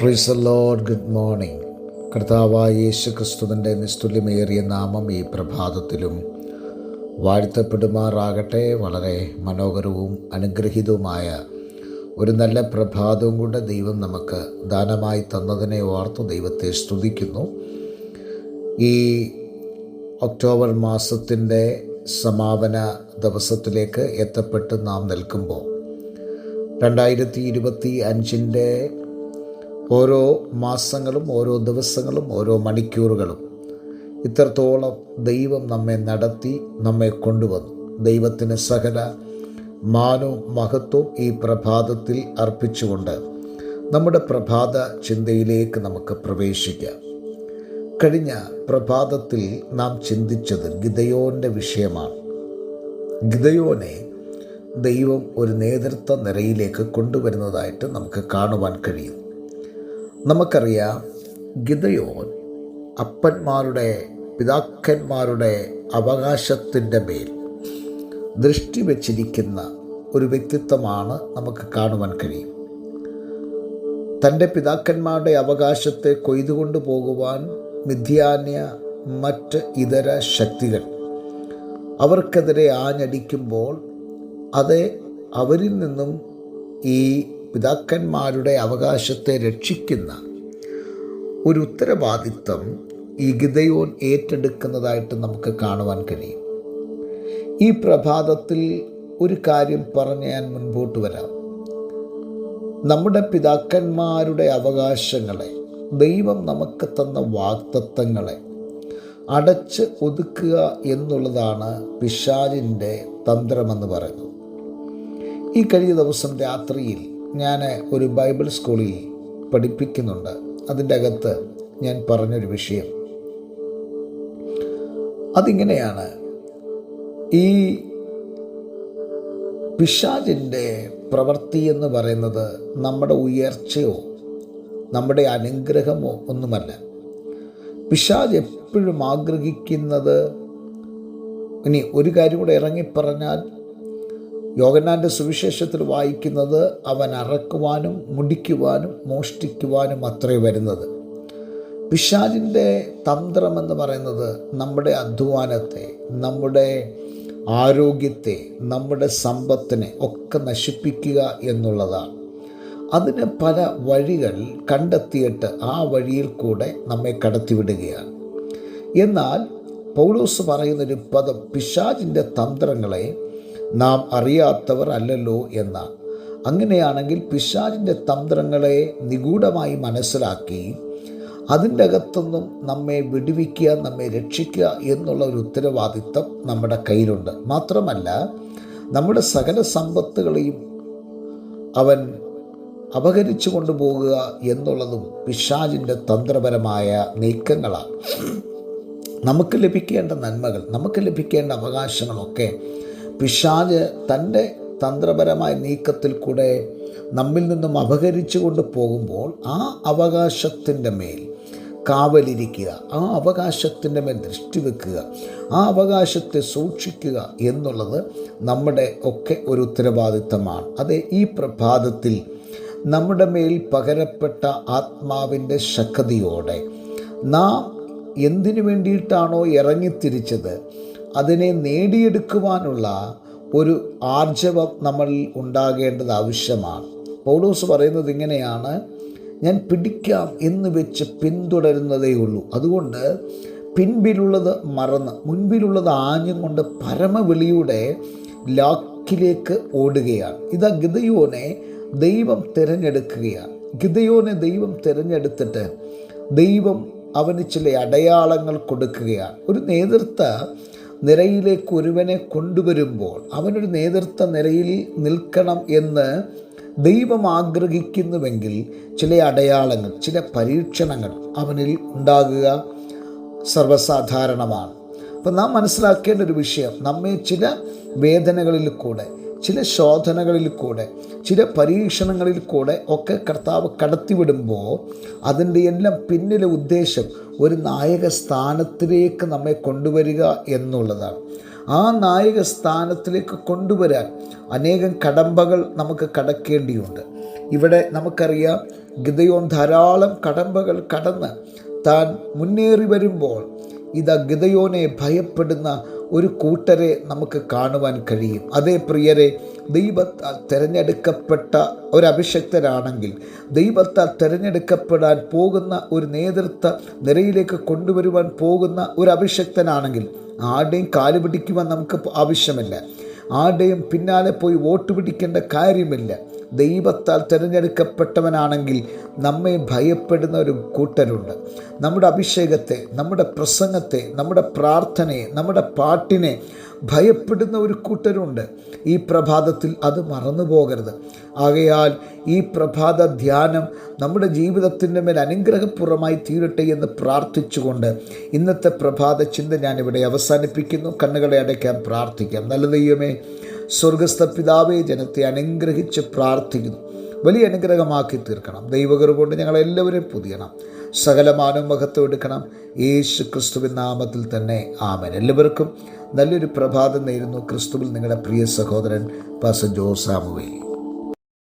പ്രീസ് load good morning കർത്താവായ യേശു ക്രിസ്തുവിന്റെ നിസ്തുല്യമേറിയ നാമം ഈ പ്രഭാതത്തിലും വാഴ്ത്തപ്പെടുമാറാകട്ടെ. വളരെ മനോഹരവും അനുഗ്രഹീതവുമായ ഒരു നല്ല പ്രഭാതവും കൂടെ ദൈവം നമുക്ക് ദാനമായി തന്നതിനെ ഓർത്ത് ദൈവത്തെ സ്തുതിക്കുന്നു. ഈ ഒക്ടോബർ മാസത്തിന്റെ സമാപന ദിവസത്തിലേക്ക് എത്തപ്പെട്ട് നാം നിൽക്കുമ്പോൾ രണ്ടായിരത്തി ഇരുപത്തി അഞ്ചിന്റെ ഓരോ മാസങ്ങളും ഓരോ ദിവസങ്ങളും ഓരോ മണിക്കൂറുകളും ഇത്രത്തോളം ദൈവം നമ്മെ നടത്തി നമ്മെ കൊണ്ടുവന്നു. ദൈവത്തിന് സകല മാനവും മഹത്വവും ഈ പ്രഭാതത്തിൽ അർപ്പിച്ചുകൊണ്ട് നമ്മുടെ പ്രഭാത ചിന്തയിലേക്ക് നമുക്ക് പ്രവേശിക്കാം. കഴിഞ്ഞ പ്രഭാതത്തിൽ നാം ചിന്തിച്ചത് ഗിതയോന്റെ വിഷയമാണ്. ഗിതയോനെ ദൈവം ഒരു നേതൃത്വ നിരയിലേക്ക് കൊണ്ടുവരുന്നതായിട്ട് നമുക്ക് കാണുവാൻ കഴിയും. നമുക്കറിയാം ഗിതയോൻ അപ്പന്മാരുടെ പിതാക്കന്മാരുടെ അവകാശത്തിന്റെ മേൽ ദൃഷ്ടി വച്ചിരിക്കുന്ന ഒരു വ്യക്തിത്വമാണ് നമുക്ക് കാണുവാൻ കഴിയും. തന്റെ പിതാക്കന്മാരുടെ അവകാശത്തെ കൊയ്തുകൊണ്ട് പോകുവാൻ മിഥ്യാന്യ മറ്റ് ഇതര ശക്തികൾ അവർക്കെതിരെ ആഞ്ഞടിക്കുമ്പോൾ അത് അവരിൽ നിന്നും ഈ പിതാക്കന്മാരുടെ അവകാശത്തെ രക്ഷിക്കുന്ന ഒരു ഉത്തരവാദിത്വം ഈ ഗിതയോൻ ഏറ്റെടുക്കുന്നതായിട്ട് നമുക്ക് കാണുവാൻ കഴിയും. ഈ പ്രഭാതത്തിൽ ഒരു കാര്യം പറഞ്ഞ് ഞാൻ മുൻപോട്ട് വരാം. നമ്മുടെ പിതാക്കന്മാരുടെ അവകാശങ്ങളെ ദൈവം നമുക്ക് തന്ന വാക്തത്വങ്ങളെ അടച്ച് ഒതുക്കുക എന്നുള്ളതാണ് പിശാലിന്റെ തന്ത്രമെന്ന് പറയുന്നത്. ഈ കഴിഞ്ഞ ദിവസം രാത്രിയിൽ ഞാൻ ഒരു ബൈബിൾ സ്കൂളിൽ പഠിപ്പിക്കുന്നുണ്ട്. അതിന്റെ അകത്ത് ഞാൻ പറഞ്ഞൊരു വിഷയം. അതിങ്ങനെയാണ് ഈ പിശാചിന്റെ പ്രവൃത്തി എന്ന് പറയുന്നത് നമ്മുടെ ഉയർച്ചയോ നമ്മുടെ അനുഗ്രഹമോ ഒന്നുമല്ല. പിശാജ് എപ്പോഴും ആഗ്രഹിക്കുന്നത് ഇനി ഒരു കാര്യം കൂടെ ഇറങ്ങിപ്പറഞ്ഞാൽ യോഗന്നാന്റെ സുവിശേഷത്തിൽ വായിക്കുന്നത് അവൻ അറക്കുവാനും മുടിക്കുവാനും മോഷ്ടിക്കുവാനും അത്രേ വരുന്നത്. പിശാജിന്റെ തന്ത്രമെന്ന് പറയുന്നത് നമ്മുടെ അധ്വാനത്തെ നമ്മുടെ ആരോഗ്യത്തെ നമ്മുടെ സമ്പത്തിനെ ഒക്കെ നശിപ്പിക്കുക എന്നുള്ളതാണ്. അതിന് പല വഴികൾ കണ്ടെത്തിയിട്ട് ആ വഴിയിൽ കൂടെ നമ്മെ കടത്തിവിടുകയാണ്. എന്നാൽ പൗലോസ് പറയുന്നൊരു പദം പിശാജിന്റെ തന്ത്രങ്ങളെ നാം അറിയാത്തവർ അല്ലല്ലോ എന്ന. അങ്ങനെയാണെങ്കിൽ പിശാചിന്റെ തന്ത്രങ്ങളെ നിഗൂഢമായി മനസ്സിലാക്കി അതിന്റെ അകത്തുനിന്നും നമ്മെ വിടുവിക്കുക നമ്മെ രക്ഷിക്കുക എന്നുള്ള ഒരു ഉത്തരവാദിത്തം നമ്മുടെ കയ്യിലുണ്ട്. മാത്രമല്ല നമ്മുടെ സകല സമ്പത്തുകളെയും അവൻ അപഹരിച്ചു കൊണ്ടുപോകുക എന്നുള്ളതും പിശാജിന്റെ തന്ത്രപരമായ നീക്കങ്ങളാണ്. നമുക്ക് ലഭിക്കേണ്ട നന്മകൾ നമുക്ക് ലഭിക്കേണ്ട അവകാശങ്ങളൊക്കെ പിശാജ് തന്റെ തന്ത്രപരമായ നീക്കത്തിൽ കൂടെ നമ്മിൽ നിന്നും അപഹരിച്ചു കൊണ്ട് പോകുമ്പോൾ ആ അവകാശത്തിന്റെ മേൽ കാവലിരിക്കുക ആ അവകാശത്തിന്റെ മേൽ ദൃഷ്ടി വെക്കുക ആ അവകാശത്തെ സൂക്ഷിക്കുക എന്നുള്ളത് നമ്മുടെ ഒക്കെ ഒരു ഉത്തരവാദിത്തമാണ്. അതെ ഈ പ്രഭാതത്തിൽ നമ്മുടെ മേൽ പകരപ്പെട്ട ആത്മാവിന്റെ ശക്തിയോടെ നാം എന്തിനു വേണ്ടിയിട്ടാണോ ഇറങ്ങിത്തിരിച്ചത്? അതിനെ നേടിയെടുക്കുവാനുള്ള ഒരു ആർജവം നമ്മൾ ഉണ്ടാകേണ്ടത് ആവശ്യമാണ്. പൗലോസ് പറയുന്നത് ഇങ്ങനെയാണ് ഞാൻ പിടിക്കാം എന്ന് വെച്ച് പിന്തുടരുന്നതേ ഉള്ളൂ. അതുകൊണ്ട് പിൻപിലുള്ളത് മറന്ന് മുൻപിലുള്ളത് ആഞ്ഞും കൊണ്ട് പരമവിളിയുടെ ലാക്കിലേക്ക് ഓടുകയാണ്. ഇതാ ഗിതയോനെ ദൈവം തിരഞ്ഞെടുക്കുകയാണ്. ഗിതയോനെ ദൈവം തിരഞ്ഞെടുത്തിട്ട് ദൈവം അവന് ചില അടയാളങ്ങൾ കൊടുക്കുകയാണ്. ഒരു നേതൃത്വ നിരയിലേക്ക് ഒരുവനെ കൊണ്ടുവരുമ്പോൾ അവനൊരു നേതൃത്വ നിരയിൽ നിൽക്കണം എന്ന് ദൈവം ആഗ്രഹിക്കുന്നുവെങ്കിൽ ചില അടയാളങ്ങൾ ചില പരീക്ഷണങ്ങൾ അവനിൽ ഉണ്ടാകുക സർവസാധാരണമാണ്. അപ്പം നാം മനസ്സിലാക്കേണ്ട ഒരു വിഷയം നമ്മെ ചില വേദനകളിൽ കൂടെ ചില ശോധനകളിൽ കൂടെ ചില പരീക്ഷണങ്ങളിൽ കൂടെ ഒക്കെ കർത്താവ് കടത്തിവിടുമ്പോൾ അതിന്റെ എല്ലാം പിന്നിലെ ഉദ്ദേശം ഒരു നായക സ്ഥാനത്തിലേക്ക് നമ്മെ കൊണ്ടുവരിക എന്നുള്ളതാണ്. ആ നായക സ്ഥാനത്തിലേക്ക് കൊണ്ടുവരാൻ അനേകം കടമ്പകൾ നമുക്ക് കടക്കേണ്ടിയുണ്ട്. ഇവിടെ നമുക്കറിയാം ഗിതയോൻ ധാരാളം കടമ്പകൾ കടന്ന് താൻ മുന്നേറി വരുമ്പോൾ ഇതാ ഗിതയോനെ ഭയപ്പെടുന്ന ഒരു കൂട്ടരെ നമുക്ക് കാണുവാൻ കഴിയും. അതേ പ്രിയരെ ദൈവത്താൽ തിരഞ്ഞെടുക്കപ്പെട്ട ഒരഭിഷക്തരാണെങ്കിൽ ദൈവത്താൽ തിരഞ്ഞെടുക്കപ്പെടാൻ പോകുന്ന ഒരു നേതൃത്വ നിരയിലേക്ക് കൊണ്ടുവരുവാൻ പോകുന്ന ഒരു അഭിഷക്തനാണെങ്കിൽ ആരുടെയും കാൽ പിടിക്കുവാൻ നമുക്ക് ആവശ്യമില്ല. ആരുടെയും പിന്നാലെ പോയി വോട്ട് പിടിക്കേണ്ട കാര്യമില്ല. ദൈവത്താൽ തിരഞ്ഞെടുക്കപ്പെട്ടവനാണെങ്കിൽ നമ്മെ ഭയപ്പെടുന്ന ഒരു കൂട്ടരുണ്ട്. നമ്മുടെ അഭിഷേകത്തെ നമ്മുടെ പ്രസംഗത്തെ നമ്മുടെ പ്രാർത്ഥനയെ നമ്മുടെ പാട്ടിനെ ഭയപ്പെടുന്ന ഒരു കൂട്ടരുണ്ട്. ഈ പ്രഭാതത്തിൽ അത് മറന്നു പോകരുത്. ആകയാൽ ഈ പ്രഭാത ധ്യാനം നമ്മുടെ ജീവിതത്തിന്റെ മേൽ അനുഗ്രഹപൂർവമായി തീരട്ടെ എന്ന് പ്രാർത്ഥിച്ചുകൊണ്ട് ഇന്നത്തെ പ്രഭാത ചിന്ത ഞാനിവിടെ അവസാനിപ്പിക്കുന്നു. കണ്ണുകളെ അടയ്ക്കാൻ പ്രാർത്ഥിക്കാം. നല്ല ദൈവമേ സ്വർഗസ്ഥ പിതാവേ ജനത്തെ അനുഗ്രഹിച്ച് പ്രാർത്ഥിക്കുന്നു. വലിയ അനുഗ്രഹമാക്കി തീർക്കണം. ദൈവകൃപ കൊണ്ട് ഞങ്ങളെല്ലാവരെയും പുതിയണം. സകലമാനം മഹത്വം എടുക്കണം. യേശു ക്രിസ്തുവിൻ നാമത്തിൽ തന്നെ. ആമൻ. എല്ലാവർക്കും നല്ലൊരു പ്രഭാതം നേരുന്നു. ക്രിസ്തുവിൽ നിങ്ങളുടെ പ്രിയ സഹോദരൻ പാസ ജോസാമുവേ